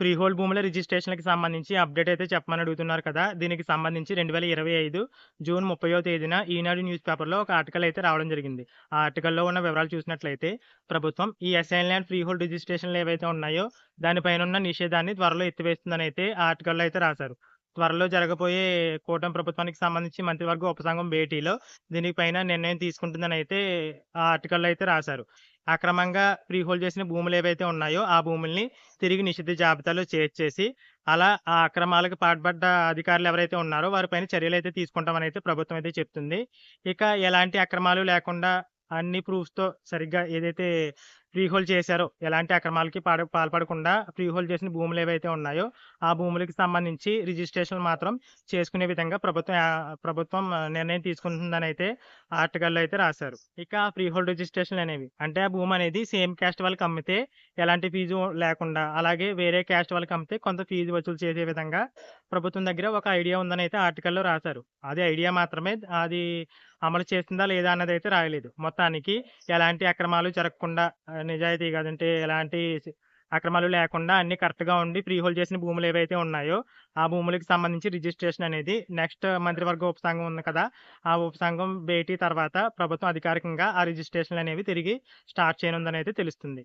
Free hold భూముల రిజిస్ట్రేషన్కి సంబంధించి update అయితే చెప్పమని అడుగుతున్నారు కదా! దీనికి సంబంధించి 2025 జూన్ 30వ తేదీన ఈనాడు న్యూస్ పేపర్‌లో ఒక ఆర్టికల్ అయితే రావడం జరిగింది. ఆ ఆర్టికల్‌లో ఉన్న వివరాలు చూసినట్లయితే ప్రభుత్వం ఈ అసైన్ ల్యాండ్ ఫ్రీ హోల్డ్ రిజిస్ట్రేషన్‌లు ఏవైతే ఉన్నాయో దానిపైనున్న నిషేధాన్ని త్వరలో ఎత్తివేస్తుందని ఆ ఆర్టికల్‌లో అయితే రాశారు. త్వరలో జరగబోయే కూటమి ప్రభుత్వానికి సంబంధించి మంత్రివర్గ ఉపసంఘం భేటీలో దీని పైన నిర్ణయం అయితే ఆ ఆర్టికల్‌లో అయితే రాశారు. అక్రమంగా ఫ్రీ హోల్డ్ చేసిన భూములు ఏవైతే ఉన్నాయో ఆ భూముల్ని తిరిగి నిషిద్ధ జాబితాలో చేర్చేసి అలా ఆ అక్రమాలకు పాల్పడ్డ అధికారులు ఎవరైతే ఉన్నారో వారిపైన చర్యలు అయితే తీసుకుంటామని అయితే ప్రభుత్వం అయితే చెప్తుంది. ఇక ఎలాంటి అక్రమాలు లేకుండా అన్ని ప్రూఫ్స్‌తో సరిగ్గా ఏదైతే ఫ్రీ హోల్డ్ చేశారో ఎలాంటి అక్రమాలకి పాడ పాల్పడకుండా ఫ్రీ హోల్డ్ చేసిన భూములు ఏవైతే ఉన్నాయో ఆ భూములకి సంబంధించి రిజిస్ట్రేషన్ మాత్రం చేసుకునే విధంగా ప్రభుత్వం ప్రభుత్వం నిర్ణయం తీసుకుంటుందని అయితే ఆర్టికల్‌లో అయితే రాశారు. ఇక ఫ్రీ హోల్డ్ రిజిస్ట్రేషన్ అనేవి అంటే ఆ భూమి అనేది సేమ్ క్యాస్ట్ వాళ్ళకి అమ్మితే ఎలాంటి ఫీజు లేకుండా అలాగే వేరే క్యాస్ట్ వాళ్ళకి అమ్మితే కొంత ఫీజు వసూలు చేసే విధంగా ప్రభుత్వం దగ్గర ఒక ఐడియా ఉందని అయితే ఆర్టికల్‌లో రాశారు. అది ఐడియా మాత్రమే అది అమలు చేస్తుందా లేదా అన్నది అయితే రాయలేదు. మొత్తానికి ఎలాంటి అక్రమాలు జరగకుండా నిజాయితీగా అంటే ఎలాంటి అక్రమాలు లేకుండా అన్ని కరెక్ట్‌గా ఉండి ఫ్రీ హోల్డ్ చేసిన భూములు ఏవైతే ఉన్నాయో ఆ భూములకు సంబంధించి రిజిస్ట్రేషన్ అనేది నెక్స్ట్ మంత్రివర్గ ఉపసంఘం ఉంది కదా! ఆ ఉపసంఘం భేటీ తర్వాత ప్రభుత్వం అధికారికంగా ఆ రిజిస్ట్రేషన్‌లు అనేవి తిరిగి స్టార్ట్ చేయనుందనైతే తెలుస్తుంది.